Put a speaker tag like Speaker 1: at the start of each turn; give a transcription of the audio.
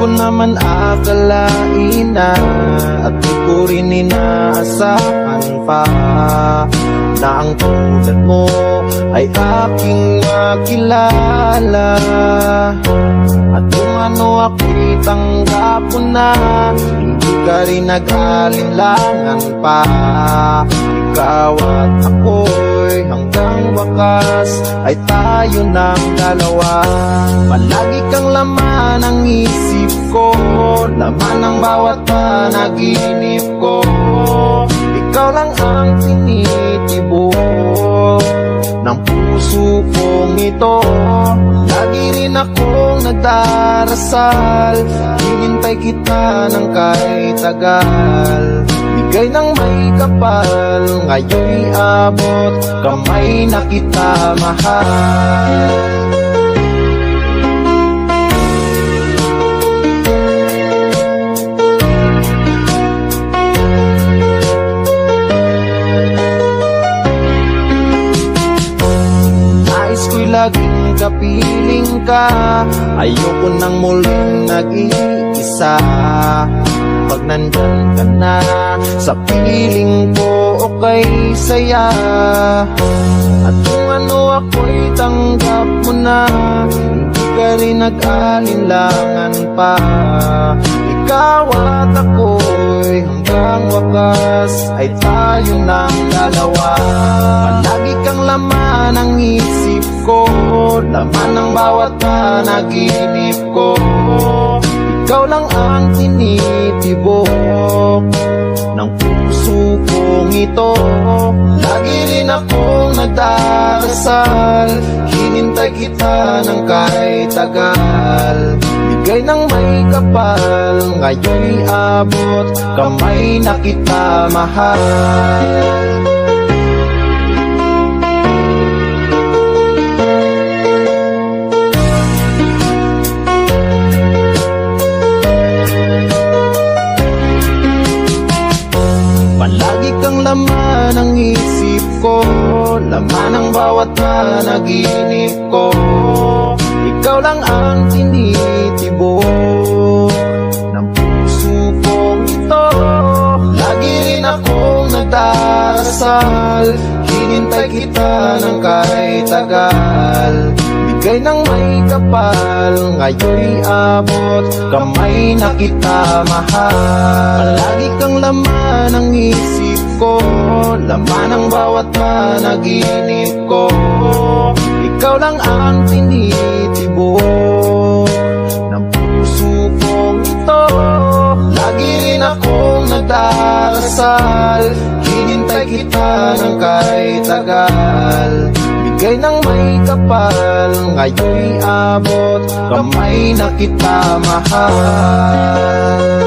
Speaker 1: ko naman akalain na At di ko rin inaasahan pa Na ang tulad mo ay aking makilala At kung ano ako'y tanggap ko na Hindi ka rin nag-alinlangan pa. Ikaw at hanggang wakas Ay tayo ng dalawa. Palagi kang laman ng isip ko Laman ng bawat panaginip ko. Ikaw lang ang tinitibok ng puso kong ito. Lagi rin akong nagdarasal Hinintay kita ng kahit tagal Bigay ng may kapal Ngayon'y abot Kamay na kita mahal. Laging kapiling ka Ayoko nang muling nag-iisa Pag nandyan ka na Sa piling ko okay saya. At kung ano ako'y tanggap mo na Hindi ka rin nag-alinlangan pa. Ikaw at ako'y hanggang wakas Ay tayo ng dalawa. Palagi kang laman ng isip ko Laman ng bawat panaginip ko Ikaw lang ang tinitibok ng puso kong ito. Lagi rin akong nagdarasal Hinintay kita ng kahit tagal. Bigay ng may kapal Ngayon'y abot Kamay na kita mahal Palagi kang laman ng isip ko Laman ng bawat panaginip ko. Ikaw lang ang tinitibok Ng puso kong ito Lagi rin akong nagdarasal Hinintay kita ng kahit tagal. Bigay ng may kapal Ngayon'y abot Kamay na kita mahal. Palagi kang laman ng isip ko Laman ng bawat panaginip ko. Ikaw lang ang tinitibok Ng puso kong ito. Lagi rin akong nagdarasal Hinintay kita ng kahit tagal. Bigay ng may kapal Ngayon'y abot Kamay na kita mahal